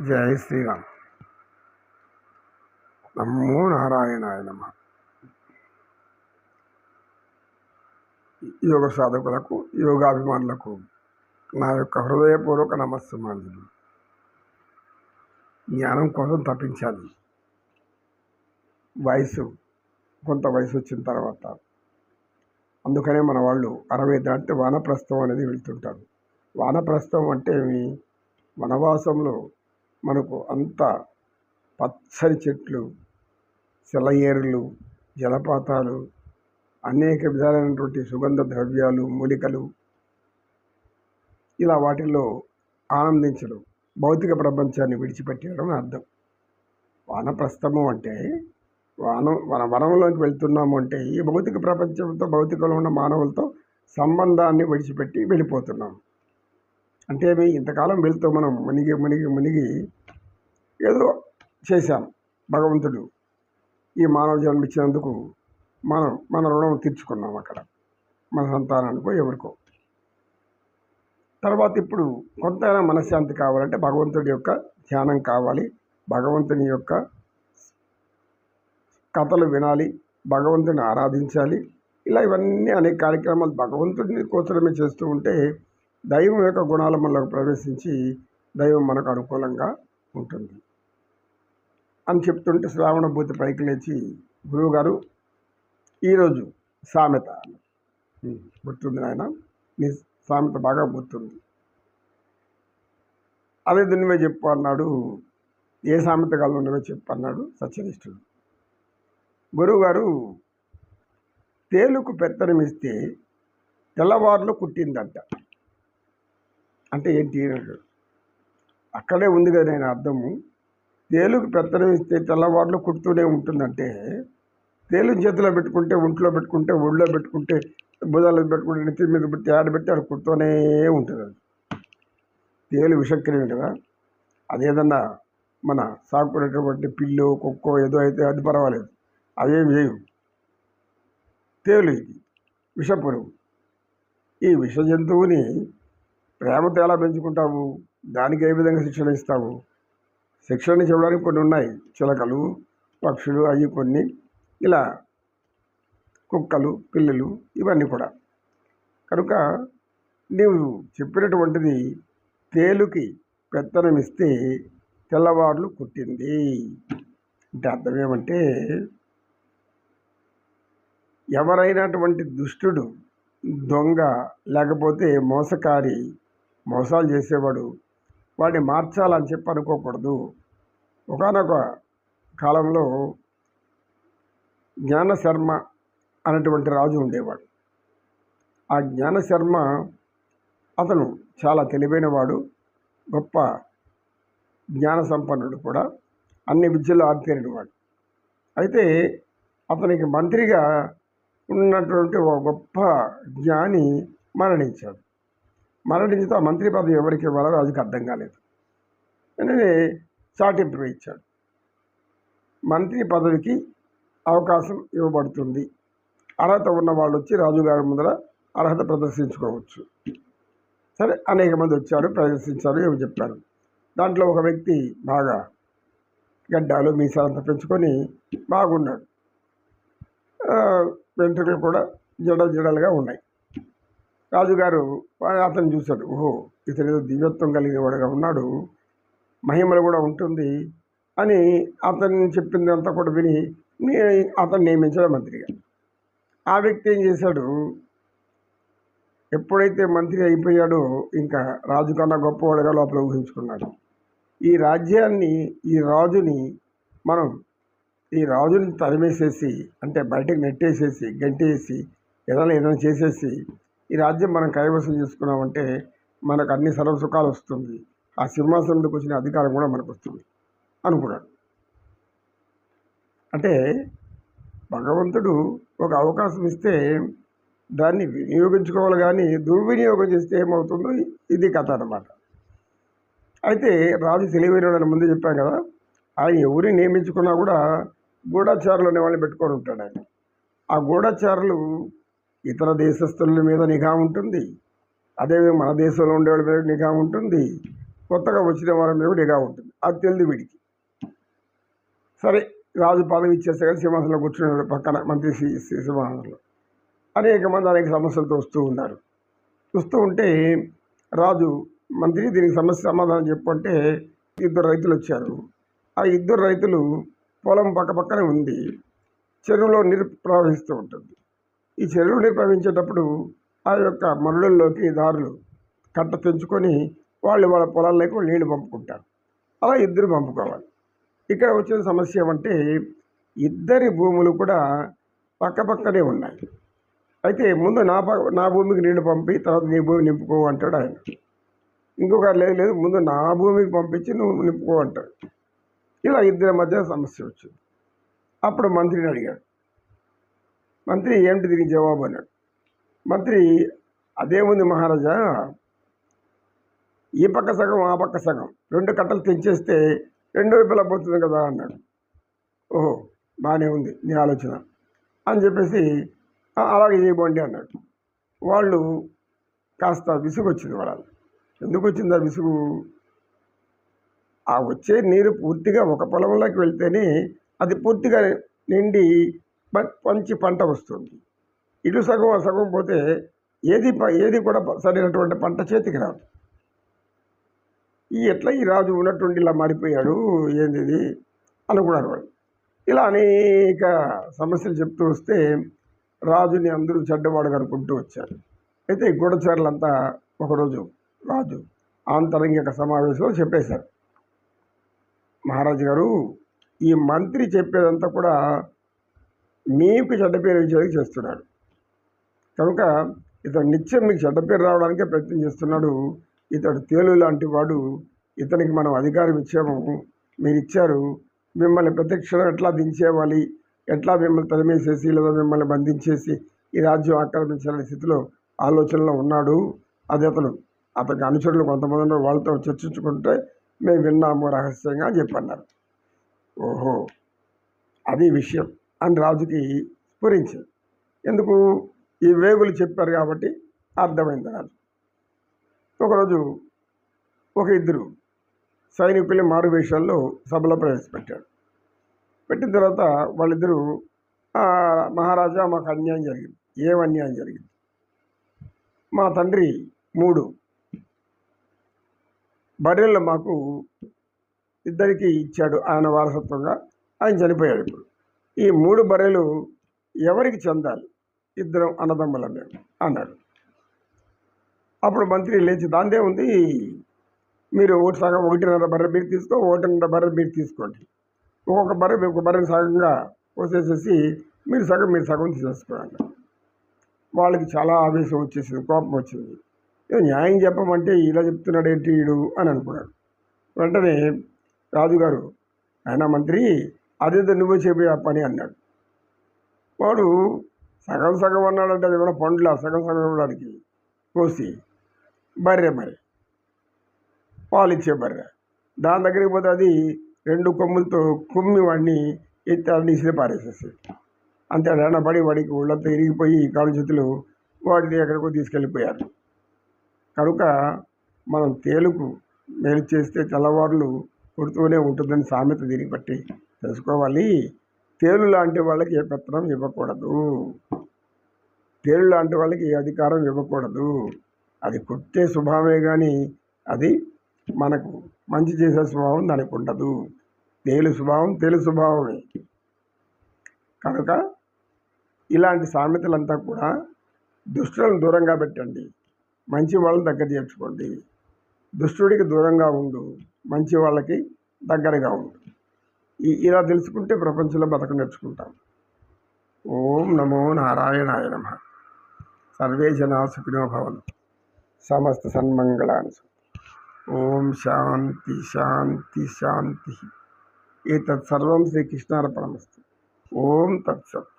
జై శ్రీరామ్. నమో నారాయణాయ నమ. యోగ సాధకులకు యోగాభిమానులకు నా యొక్క హృదయపూర్వక నమస్సుమాంజలి. జ్ఞానం కోసం తప్పించాలి. వయసు కొంత వయసు వచ్చిన తర్వాత. అందుకనే మన వాళ్ళు అరవై దాటితే వానప్రస్థం అనేది వెళ్తుంటారు. వానప్రస్థం అంటే వనవాసంలో మనకు అంత పచ్చని చెట్లు సెలయేరులు జలపాతాలు అనేక విధాలైనటువంటి సుగంధ ద్రవ్యాలు మూలికలు ఇలా వాటిల్లో ఆనందించడం భౌతిక ప్రపంచాన్ని విడిచిపెట్టేయడం అర్థం. వానప్రస్థము అంటే వాన మన వనంలోకి వెళ్తున్నాము అంటే ఈ భౌతిక ప్రపంచంతో భౌతికంలో ఉన్న మానవులతో సంబంధాన్ని విడిచిపెట్టి వెళ్ళిపోతున్నాం. అంటే మేము ఇంతకాలం వెళ్తూ మనం మునిగి మునిగి మునిగి ఏదో చేశాం భగవంతుడు ఈ మానవ జన్మ ఇచ్చినందుకు మనం మన రుణం తీర్చుకున్నాం అక్కడ మన సంతానానికో ఎవరికో. తర్వాత ఇప్పుడు కొంతైనా మనశ్శాంతి కావాలంటే భగవంతుడి యొక్క ధ్యానం కావాలి భగవంతుని యొక్క కథలు వినాలి భగవంతుని ఆరాధించాలి ఇలా ఇవన్నీ అనేక కార్యక్రమాలు భగవంతుడిని కోసమే చేస్తూ ఉంటే దైవం యొక్క గుణాల మనలోకి ప్రవేశించి దైవం మనకు అనుకూలంగా ఉంటుంది. అని చెప్తుంటే శ్రావణ బూతి పైకి లేచి గురువుగారు ఈరోజు సామెత. గుర్తుంది నాయన నీ సామెత బాగా గుర్తుంది. అదే నువ్వే చెప్పు అన్నాడు. ఏ సామెత కాలం నువ్వే చెప్పు అన్నాడు సత్యనిష్ఠుడు. గురువుగారు తేలుకు పెత్తనమిస్తే తెల్లవారులో కుట్టిందంట. అంటే ఏంటి అన్నాడు. అక్కడే ఉంది కదా నేను అర్థము. తేలుకు పెత్తనం ఇస్తే తెల్లవారులో కుడుతూనే ఉంటుందంటే తేలుని చేతిలో పెట్టుకుంటే ఒంట్లో పెట్టుకుంటే ఒళ్ళో పెట్టుకుంటే భుజాలు పెట్టుకుంటే నెత్తి మీద పెట్టి ఆడ పెట్టి ఆడ కుడుతూనే ఉంటుంది అది. తేలు విషక్రియం కదా. అదేదన్నా మన సాకునేటువంటి పిల్లు కుక్కో ఏదో అయితే అది పర్వాలేదు. అవేం చేయవు. తేలు ఇది విషపురుగు ఈ విష జంతువుని ప్రేమతో ఎలా పెంచుకుంటావు దానికి ఏ విధంగా శిక్షణ ఇస్తావు శిక్షణ చెప్పడానికి కొన్ని ఉన్నాయి. చిలకలు పక్షులు అవి కొన్ని. ఇలా కుక్కలు పిల్లులు ఇవన్నీ కూడా. కనుక నీవు చెప్పినటువంటిది తేలుకి పెత్తనం ఇస్తే తెల్లవార్లు కుట్టింది. అంటే అర్థం ఏమంటే ఎవరైనటువంటి దుష్టుడు దొంగ లేకపోతే మోసకారి మోసాలు చేసేవాడు. వాడిని మార్చాలని చెప్పి అనుకోకూడదు. ఒకనొక కాలంలో జ్ఞానశర్మ అనేటువంటి రాజు ఉండేవాడు. ఆ జ్ఞానశర్మ అతను చాలా తెలివైనవాడు గొప్ప జ్ఞాన సంపన్నుడు కూడా అన్ని విద్యలో ఆరితేరినవాడు అయితే అతనికి మంత్రిగా ఉన్నటువంటి ఒక గొప్ప జ్ఞాని మరణించాడు. మరణించితే ఆ మంత్రి పదవి ఎవరికి ఇవ్వాలో రాజుకి అర్థం కాలేదు. వెంటనే చాటింపు ఇచ్చాడు మంత్రి పదవికి అవకాశం ఇవ్వబడుతుంది. అర్హత ఉన్న వాళ్ళు వచ్చి రాజుగారి ముందర అర్హత ప్రదర్శించుకోవచ్చు. సరే అనేక మంది వచ్చారు ప్రదర్శించారు ఏమి చెప్పారు. దాంట్లో ఒక వ్యక్తి బాగా గడ్డాలు మీసాలంతా పెంచుకొని బాగున్నాడు. వెంట్రుకలు కూడా జడ జడలుగా ఉన్నాయి. రాజుగారు అతను చూశాడు. ఓహో ఇతను ఏదో దివ్యత్వం కలిగిన వాడుగా ఉన్నాడు. మహిమలు కూడా ఉంటుంది అని అతను చెప్పింది అంతా కూడా విని అతను నియమించాడు మంత్రిగా ఆ వ్యక్తి ఏం చేశాడు? ఎప్పుడైతే మంత్రి అయిపోయాడో ఇంకా రాజు కన్నా గొప్పవాడుగా లోపల ఊహించుకున్నాడు. ఈ రాజ్యాన్ని ఈ రాజుని మనం ఈ రాజుని తరిమేసేసి అంటే బయటకు నెట్టేసేసి గంటేసి ఏదైనా ఏదైనా చేసేసి ఈ రాజ్యం మనం కైవసం చేసుకున్నామంటే మనకు అన్ని సర్వసుఖాలు వస్తుంది. ఆ సింహాసనంలోకి వచ్చిన అధికారం కూడా మనకు వస్తుంది. అనుకున్నాడు. అంటే భగవంతుడు ఒక అవకాశం ఇస్తే దాన్ని వినియోగించుకోవాలి కానీ దుర్వినియోగం చేస్తే ఏమవుతుందో ఇది కథ అన్నమాట. అయితే రాజు తెలివైన ముందు చెప్పాం కదా ఆయన ఎవరిని నియమించుకున్నా కూడా గూఢాచారులు అనే వాళ్ళని పెట్టుకొని ఉంటాడు ఆయన. ఆ గూఢాచారులు ఇతర దేశస్తుల మీద నిఘా ఉంటుంది. అదే మన దేశంలో ఉండేవాళ్ళ మీద నిఘా ఉంటుంది. కొత్తగా వచ్చిన వారి మీద నిఘా ఉంటుంది. అది తెలియదు వీడికి. సరే రాజు పదవి ఇచ్చేస్తే కానీ సింహాసనంలో కూర్చున్నాడు పక్కన మంత్రి సింహాసనంలో. అనేక మంది అనేక సమస్యలతో వస్తూ ఉన్నారు. వస్తూ ఉంటే రాజు మంత్రి దీనికి సమస్య సమాధానం చెప్పంటే ఇద్దరు రైతులు వచ్చారు. ఆ ఇద్దరు రైతులు పొలం పక్క పక్కనే ఉంది. చెరువులో నీరు ప్రవహిస్తూ ఉంటుంది. ఈ చెరువు నీరు ప్రవహించేటప్పుడు ఆ యొక్క మరుడుల్లోకి దారులు కట్ట తెంచుకొని వాళ్ళు వాళ్ళ పొలాల్లోకి నీళ్ళు పంపుకుంటారు. అలా ఇద్దరు పంపుకోవాలి. ఇక్కడ వచ్చిన సమస్య ఏమంటే ఇద్దరి భూములు కూడా పక్కపక్కనే ఉన్నాయి. అయితే ముందు నా ప నా భూమికి నీళ్ళు పంపి తర్వాత నీ భూమి నింపుకో అంటాడు ఆయన. ఇంకొక లేదు లేదు ముందు నా భూమికి పంపించి నువ్వు నింపుకో అంటాడు. ఇలా ఇద్దరి మధ్య సమస్య వచ్చింది. అప్పుడు మంత్రిని అడిగాడు. మంత్రి ఏమిటి దీనికి జవాబు అన్నాడు. మంత్రి అదేముంది మహారాజా. ఈ పక్క సగం ఆ పక్క సగం. రెండు కట్టలు తెంచేస్తే రెండు వైపులా పోతుంది కదా అన్నాడు. ఓహో బాగానే ఉంది నీ ఆలోచన అని చెప్పేసి అలాగే చేయబోండి అన్నాడు. వాళ్ళు కాస్త విసుగు వచ్చింది వాళ్ళకి ఎందుకు వచ్చింది ఆ విసుగు? ఆ వచ్చే నీరు పూర్తిగా ఒక పొలంలోకి వెళ్తేనే అది పూర్తిగా నిండి మంచి పంట వస్తుంది. ఇటు సగం ఆ సగం పోతే ఏది ఏది కూడా సరైనటువంటి పంట చేతికి రాదు. ఈ ఎట్లా ఈ రాజు ఉన్నటువంటి ఇలా మారిపోయాడు ఏంది ఇది అనుకున్నారు వాళ్ళు ఇలా అనేక సమస్యలు చెప్తూ వస్తే రాజుని అందరూ చెడ్డవాడు అనుకుంటూ వచ్చారు. అయితే ఈ గూఢచారులంతా ఒకరోజు రాజు ఆంతరంగిక సమావేశంలో చెప్పేశారు. మహారాజు గారు ఈ మంత్రి చెప్పేదంతా కూడా మీకు చెడ్డ పేరు ఇచ్చేది చేస్తున్నాడు. కనుక ఇతడు నిత్యం మీకు చెడ్డ పేరు రావడానికే ప్రయత్నం చేస్తున్నాడు. ఇతడు తేలు లాంటి వాడు. ఇతనికి మనం అధికారం ఇచ్చాము. మీరు ఇచ్చారు. మిమ్మల్ని ప్రత్యక్షం ఎట్లా దించేవాలి? ఎట్లా మిమ్మల్ని తరిమేసేసి లేదా మిమ్మల్ని బంధించేసి ఈ రాజ్యం ఆక్రమించాలనే స్థితిలో ఆలోచనలో ఉన్నాడు. అది అతను. అతనికి అనుచరులు కొంతమంది ఉన్నారు. వాళ్ళతో చర్చించుకుంటే మేము విన్నాము రహస్యంగా అని చెప్పన్నారు ఓహో! అది విషయం. అని రాజుకి స్ఫురించింది. ఎందుకు? ఈ వేగులు చెప్పారు కాబట్టి అర్థమైంది రాజు. ఒకరోజు ఒక ఇద్దరు సైనికుల్ని మారు వేషాల్లో సభలో ప్రవేశపెట్టాడు పెట్టిన తర్వాత వాళ్ళిద్దరూ మహారాజా మాకు అన్యాయం జరిగింది. ఏం అన్యాయం జరిగింది? మా తండ్రి మూడు. బర్రెలు మాకు ఇద్దరికి ఇచ్చాడు ఆయన వారసత్వంగా. ఆయన చనిపోయాడు ఇప్పుడు. ఈ మూడు బర్రెలు ఎవరికి చెందాలి? ఇద్దరం అన్నదమ్ముల మేము అన్నాడు. అప్పుడు మంత్రి లేచి దాందే ఉంది. మీరు ఒకటి సగం ఒకటిన్నర బర్రె మీరు తీసుకో ఒకటిన్నర బర్రె మీరు తీసుకోండి. ఒక్కొక్క బర్రె ఒక బర్రెని సగంగా పోసేసేసి మీరు సగం మీరు సగం తీసేసుకోండి వాళ్ళకి చాలా ఆవేశం వచ్చేసింది కోపం వచ్చింది. న్యాయం చెప్పమంటే ఇలా చెప్తున్నాడు ఏంటి వీడు? అని అనుకున్నాడు. వెంటనే రాజుగారు ఆయన మంత్రి అదేదో నువ్వే చెప్పి ఆ పని అన్నాడు. వాడు సగం సగం అన్నాడంటే అది కూడా పండ్ల సగం సగం ఇవ్వడానికి కోసి బర్రె మరి పాలిచ్చే బర్రె. దాని దగ్గరికి పోతే అది రెండు కొమ్ములతో కుమ్మి వాడిని ఎత్తి అది ఇసిరి పారేసేసాడు అంతే పడి వాడికి ఒళ్ళంతా ఇరిగిపోయి కాలు చేతులు వాడిని ఎక్కడికో తీసుకెళ్ళిపోయారు. కనుక మనం తేలుకు మేలు చేస్తే తెల్లవారులు కొడుతూనే ఉంటుందని సామెత దీన్ని బట్టి తెలుసుకోవాలి. తేలు లాంటి వాళ్ళకి ఏ పత్రం ఇవ్వకూడదు. తేలు లాంటి వాళ్ళకి ఏ అధికారం ఇవ్వకూడదు. అది కొట్టే స్వభావమే కానీ అది మనకు మంచి చేసే స్వభావం దానికి ఉండదు. తేలు స్వభావం తేలు స్వభావమే. కనుక ఇలాంటి సామెతలంతా కూడా దుష్టులను దూరంగా పెట్టండి. మంచి వాళ్ళని దగ్గర చేర్చుకోండి. దుష్టుడికి దూరంగా ఉండు. మంచి వాళ్ళకి దగ్గరగా ఉంటుంది ఈ ఇలా తెలుసుకుంటే ప్రపంచంలో బతక నేర్చుకుంటాం. ఓం నమో నారాయణాయ నమ. సర్వే జనా సుఖినో భవన్ సమస్త సన్మంగళాన్ని ఓం శాంతి శాంతి శాంతి. ఏతత్ సర్వం శ్రీకృష్ణార్పణమస్తు ఓం తత్సత్.